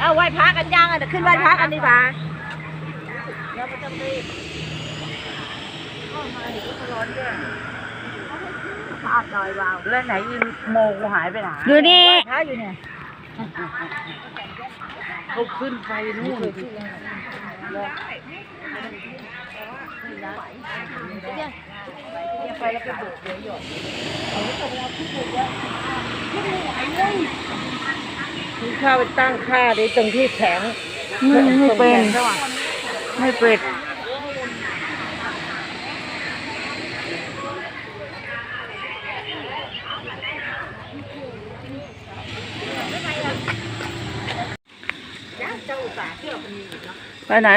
เอาไหว้พระกันยังอะเดี๋ยวขึ้นไหว้พระกันดีกว่าแล้วไม่ต้องรีบเข้ามาเดี๋ยวก็ร้อนด้วย พาดหน่อยวาวแล้วไหนอีโมกูหายไปไหนอยู่นี่ พระอยู่เนี่ยเขาขึ้นไปนู่นไปแล้วไปบุกเดี๋ยวหยดคุณข้าไปตั้งค่าในตรงที่แข็ง ไม่ไม่เป็น ไม่เป็ดไปไหนไม่ถูกเดินตามเยียพึ่งเนี่ยเฮ้ยมองนี่หายแว ไหน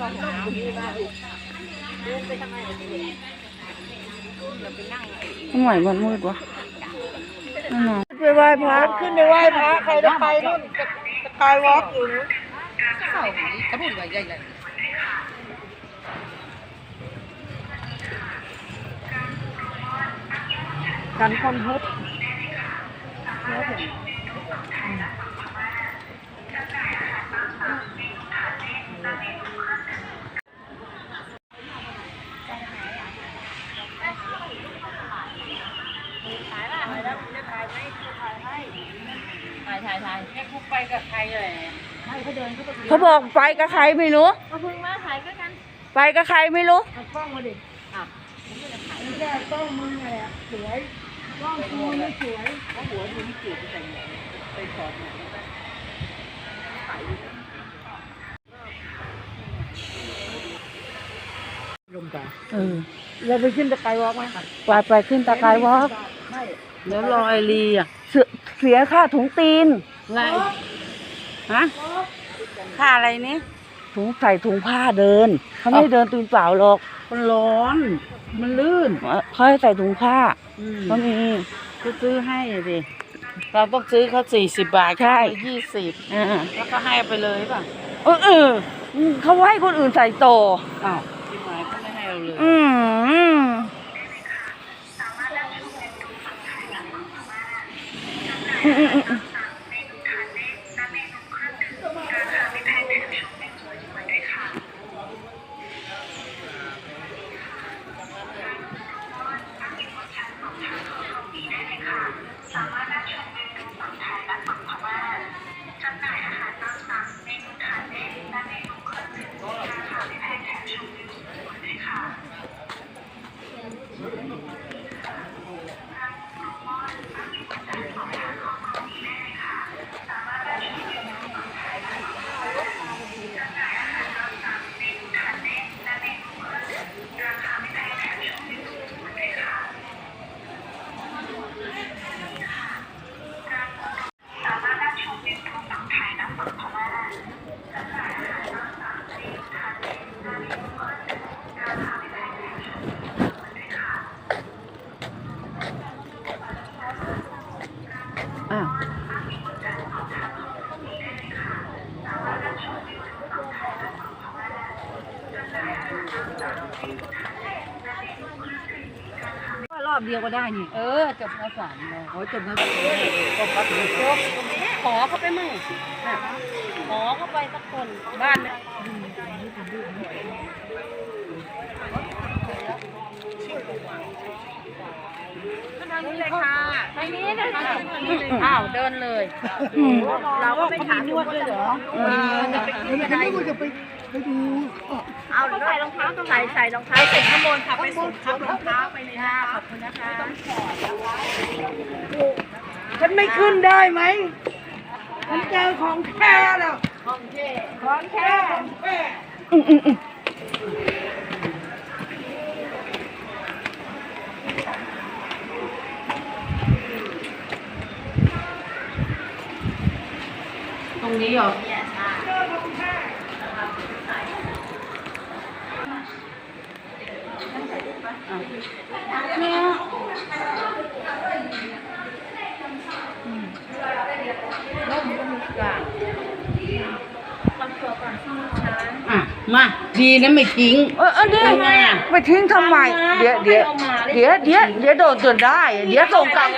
ตอนน้ำนี่มาเดินไปทำไมเหยียวไปนั่งไอ้ทำไมมันมืดวะไปไหว้พระขึ้นไปไหว้พระใครจะไปนู่นสกายวอล์กอยู่นู้นกันคนพุทธถ่ายถ่ายถ่าให้คุกไป กับใครเลยให้เขาเดินเขาไปเขาบอกไปกับใครไม่รู้เอาพึ่งมาถ่ายก็กัน ไปกับใครไม่รู้เอากล้องมาดิอะไม่ใช่กล้องมึงอะไรสวย กล้องกูไม่สวยเพราะหัวมึงจีบไปใส่ไปสอดเนี่ยลงไปเออเราไปขึ้นตะไคร้วอกไหมไปไปขึ้นตะไคร้วอล์กเดี๋ยวรอไอรีอะเสียเสียค่าถุงตีนไงฮะค่าอะไรนี่ถุงใส่ถุงผ้าเดินเขาไม่เดินตีนเปล่าหรอกมันร้อน มันลื่นเขาให้ใส่ถุงผ้าอืมเขามีก็ซื้อให้ดิเราต้องซื้อเขาสี่สิบบาทใช่ยี่สิบอ่าแล้วก็ให้ไปเลยป่ะเออเออเขาให้คนอื่นใส่โตออ้าวที่หมายเขาไม่ให้เราเลย อืมอืมอืม อบเดียวก็ได้นี่เออจบภาษาเลยโอ้ยจบแล้วก็ปัดหัวโจ๊กขอเขาไปมั่งน่ะขอเขาไปสักคนบ้านเนี่ยทางนี้เลยค่ะทางนี้นะคะอ้าวเดินเลย เราก็ไม่ถามนวดด้วยเหรอจะไปกินอะไรจะไปไปดู เอาใส่รองเท้าตรงไหนใส่รองเท้าใส่ข้างบนค่ะไปส่งข้างรองเท้าไปเลยค่ะขอบคุณนะคะฉันไม่ขึ้นได้ไหมฉันเจอของแท้แล้วของแท้ของแท้อืมอืมอืมตรงนี้เหรอ เนี่ยใช่ อะเนี่ยอืมร่มก็มีกลางอะมาดีนะไม่ทิ้ง เออเออเดี๋ยวเป็นไงอะไปทิ้งทำไม เดี๋ยวเดี๋ยวเดี๋ยวเดี๋ยวเดี๋ยวโดนจนได้ เดี๋ยวส่งกลับ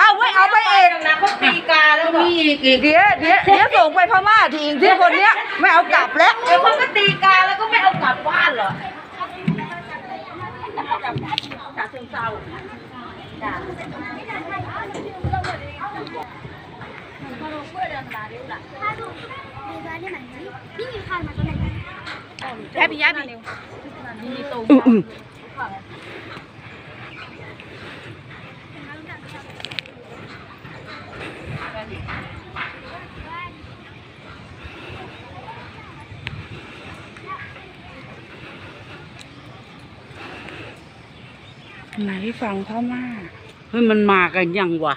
เอาไว้เอาไปเองนะเขาตีกาแล้วมีอีกอีกเดี๋ยวเดี๋ยวเดี๋ยวส่งไปพม่าทีอีกที่คนเนี้ยไม่เอากลับแล้วเดี๋ยวเขาก็ตีกาแล้วก็ไม่เอากลับบ้านเหรอ ဒါစင်စားဘူးဒါတော့ပွဲရမလားလို့လားဟာတို့ဒီကနေ့မှကြီးပြီးရင်ခါမှာတော့လိုက်ရပြီရပြီမိနစ်3ပါ ไหนฝั่งพม่าเฮ้ยมันมากันยังวะ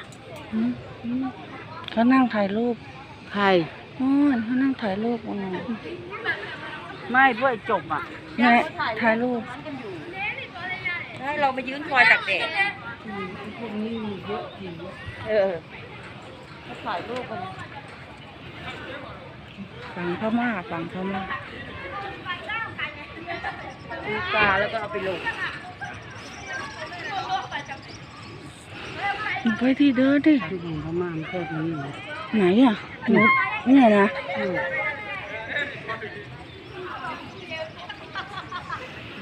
อืมอืมเขานั่งถ่ายรูปใครอ๋อเขานั่งถ่ายรูปกันหน่อยไม่เพื่อไอ้จบอะแม่ถ่ายรูปให้เรามายืนคอยตักแดดพวกนี้มีเยอะจริงเออเขาถ่ายรูปกันฝั่งพม่าฝั่งพม่าตีกาแล้วก็เอาไปลง ไปที่เดินดิที่ของพม่ามันแค่นี้นะไหนอะหนูเนี่ยนะ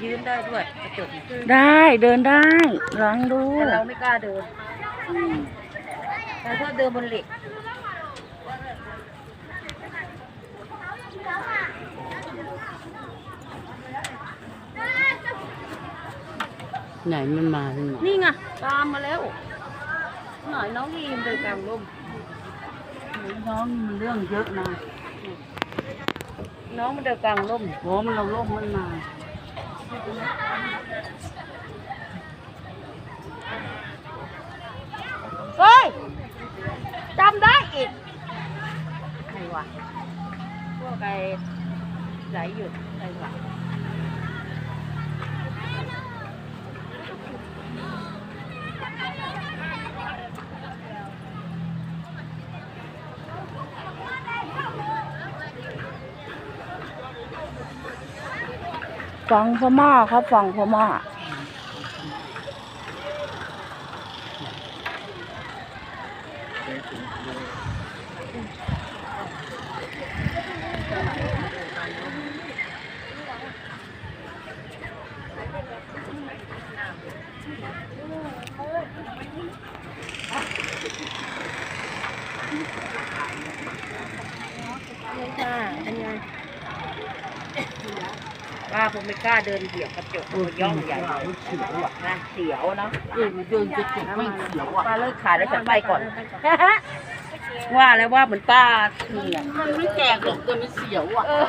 ยืนได้ด้วยกระจกได้เดินได้ลองดูแต่เราไม่กล้าเดินแต่ถ้าเดินบนเหล็กไหนมันมาเป็นไงนี่ไงตามมาแล้ว หน่อยน้องยีมเดินกลางร่มน้องมันเรื่องเยอะนะ วะพวกไอ้ไหลหยุดใครวะฝั่งพม่าครับฝั่งพม่าค่ะอันไงว่าผมไม่กล้าเดินเหยียบกระจกมันย่องใหญ่เลยนะเสียวเนาะเออมันเดินจะเจ็บไม่เสียวอะป้าเลิกขายแล้วฉันไปก่อนว่าแล้วว่าเหมือนป้าเหนื่อยมันไม่แตกหรอกแต่มันเสียวอะเออ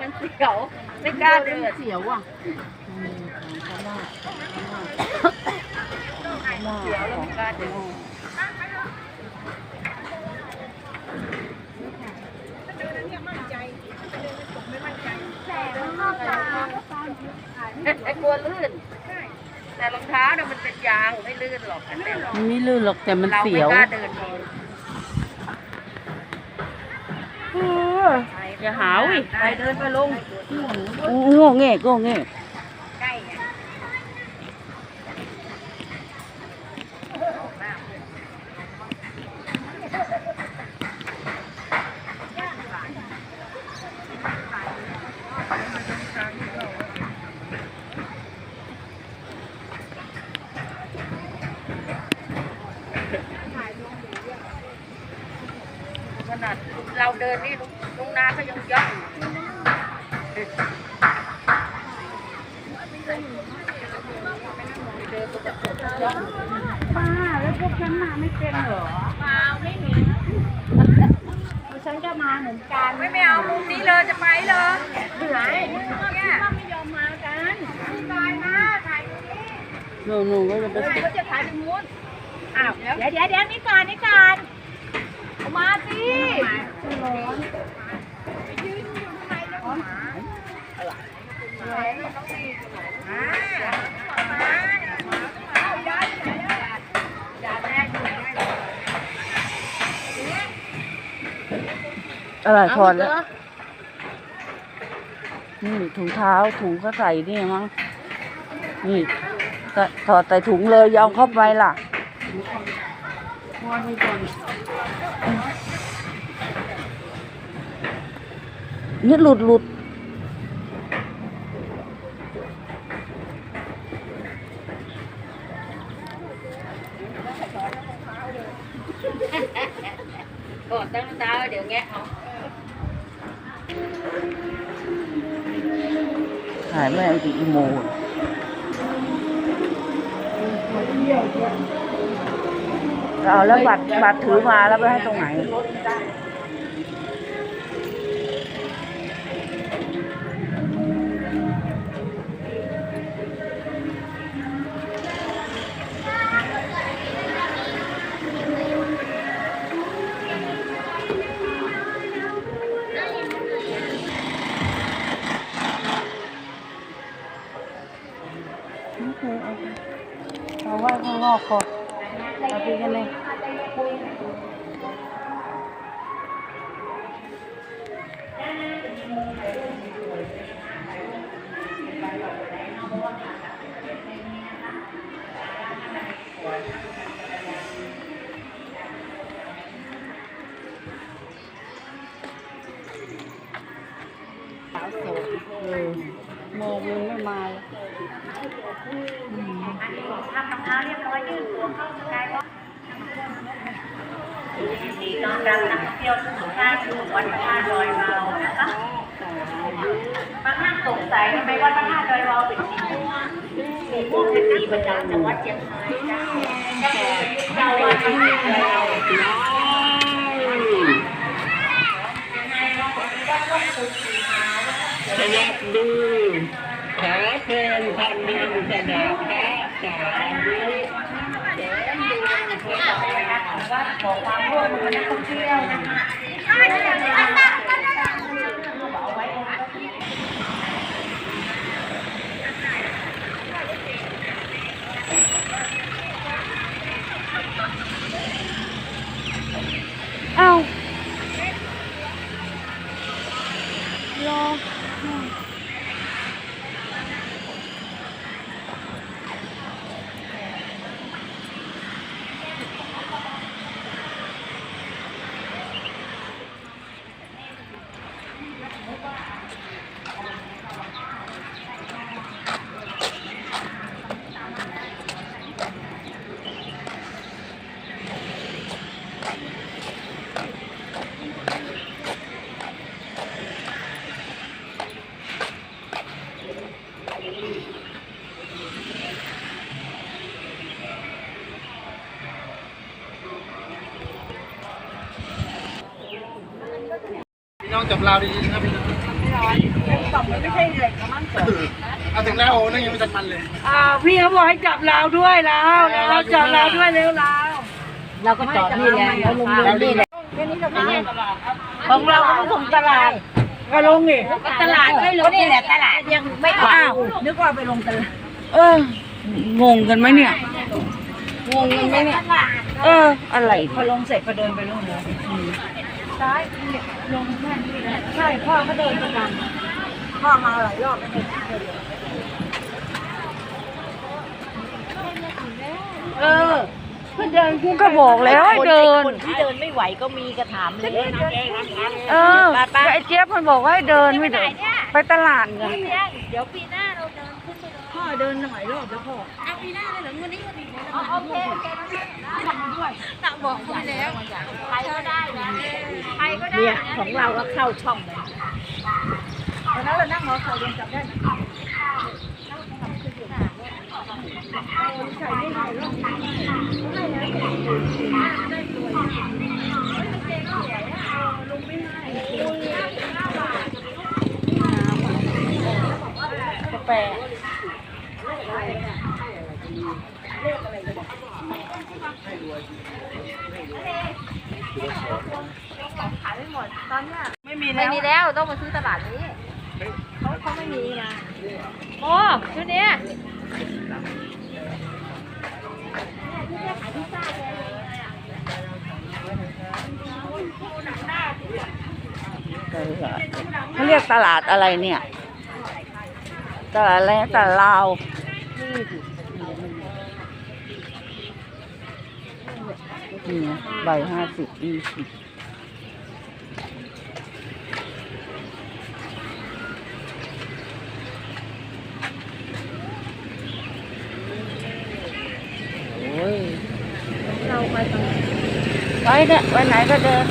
มันเสียวไม่กล้าเดินเสียวอะเสียวแล้วไม่กล้าเดินไอ้ กลัวลื่น แต่รองเท้าเนี่ยมันเป็นยางไม่ลื่นหรอกอันเนี้ยมันไม่ลื่นหรอกแต่มันเราเสีไม่ยวกล้าเดินเองเอออย่าหาวอีกไปเดินไปลง โง่เง่โง่เง่ ใกล้ไง ขนาดเราเดินนี่ลุงลุงนาก็ยังย่องเดินปกติย่องป้าแล้วพวกฉันมาไม่เป็นเหรอฉันก็มาเหมือนกันไม่ไม่เอามุมนี้เลยจะไปเลยไหนเนี่ยไม่ยอมมากันตายมาถ่ายตรงนี้หนูหนูก็จะไปเขาจะถ่ายตรงนู้นอ้าวเดี๋ยวเดี๋ยวเดี๋ยวนี่ก่อนนี่ก่อนเอา มาสิร้อนไปยืนอยู่ทำไมแล้วหมาอะไรอะไรถอดแล้วนี่ถุงเท้าถุงก็ใส่นี่มั้งนี่ก็ถอดใส่ถุงเลยยอมเข้าไปล่ะ นี่หลุดหลุด กดตั้งตาเดี๋ยวแงะเอา หายแม่งอีโมเอาแล้ว บัตรถือมาแล้วไปให้ตรงไหน ท้าเรียบร้อยยืดตัวเข้าสกายวอล์กดีต้อนรับนักท่องเที่ยวทุกท่านสู่วัดพระธาตุดอยวาวนะคะบางท่านสงสัยทำไมวัดพระธาตุดอยวาวเป็นสีม่วงสีม่วงเป็นสีประจำจังหวัดเชียงรายจ้าเจ้าวัดพระธาตุดอยวายังไงเราขออนุญาตต้องคุยสีขาวนะคะสวัสดีขอเพลงพันดินแสดงพระสาธุแสนดวงพระว่า ขอความร่วมมือนักท่องเที่ยวนะคะเอ้ารอ พี่น้องจับลาวดีๆนะครับพี่น้องตอบไม่ใช่เหล็กนะมั้งเอาถึงแล้วโอ้นั่งยังไม่ทันมันเลย อ่าพี่เขาบอกให้จับลาวด้วยแล้วแล้วจับลาวด้วยเร็วลาวเราก็จอดนี่แหละแล้วลงเรือนี่แหละ ของเราก็ส่งตลาด ก็ลงนี่ตลาดไม่ลงนี่แหละตลาดยังไม่ออกอ้าวนึกว่าไปลงตลาดเอองงกันไหมเนี่ยงงกันไหมเนี่ยเออ อะไรพอลงเสร็จก็เดินไปนู่นเลยซ้ายเนี่ยลงแค่นี้แหละใช่พ่อก็เดินประจำพ่อมาหลายรอบแล้วเนี่ยเออ เพื่อเดินขึ้นก็บอกแล้วให้เดิน คนที่เดินไม่ไหวก็มีกระถามเลยเออแต่ไอ้เจี๊ยบมันบอกว่าให้เดินไม่เดินไปตลาดไงเดี๋ยวปีหน้าเราเดินขึ้นไปเลยพ่อเดินหลายรอบแล้วพ่อเอาปีหน้าเลยเหรอวันนี้วันนี้โอเคโอเคทำด้วยตาบอกเขาไปแล้วใครก็ได้นะใครก็ได้เนี่ยของเราก็เข้าช่องเลยตอนนั้นเรานั่งรอเขายังจับได้นะใส่ไม่ได้หรอ กาแฟไม่มีไม่แล้วมีแล้วต้องมาซื้อตลาดนี้เขาเขาไม่มีนะโอ้ชุดเนี้ย ตลาดเขาเรียกตลาดอะไรเนี่ย ตลาดอะไรตลาดลาวนี่ใบห้าสิบยี่สิบโอ้ย เรา ไปตรงไหนไปเนี่ยไปไหนก็เดิน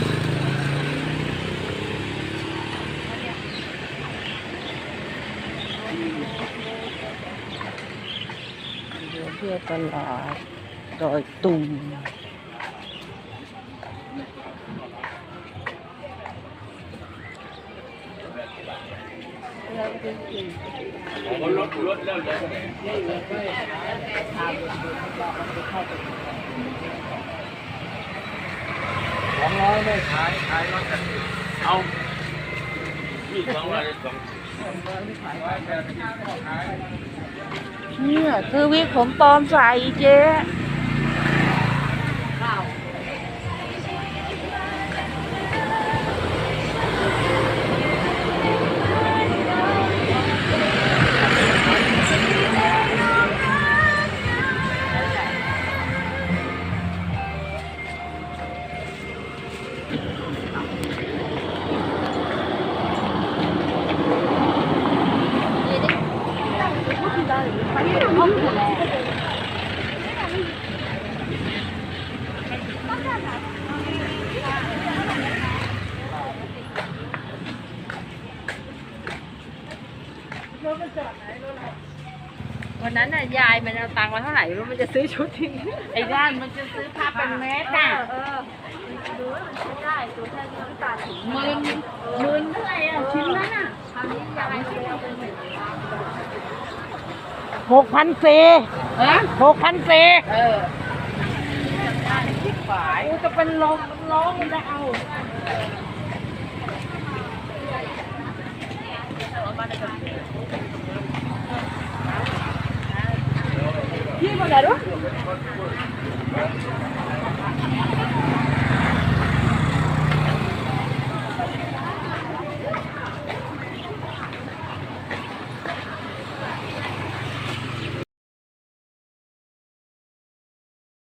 เดินเที่ยตลาดดอยตุงสองร้ อยไม่ขายขายรถกันเอาพี่สองร้อยสองเนี่ยคือวิกผมปลอมใส่เจ๊ มันเอาตังค์มาเท่าไหร่ไม่รู้มันจะซื้อชุดทิ้งไอ้ด้านมันจะซื้อผ้าเป็นเมตรน่ะเออดูว่ามันใช้ได้ตัวแค่นี้น้ำตาลถึงหมื่นหมื่นเท่าไหร่อะชิ้นนั้นอะคราวนี้ยายไม่เอาไปหนึ่งหกพันเซฮะหกพันเซเออได้สิบฝ่ายจะเป็นลมร้องมันจะเอาพี่มาไหนรู้ ¿Qué volaron?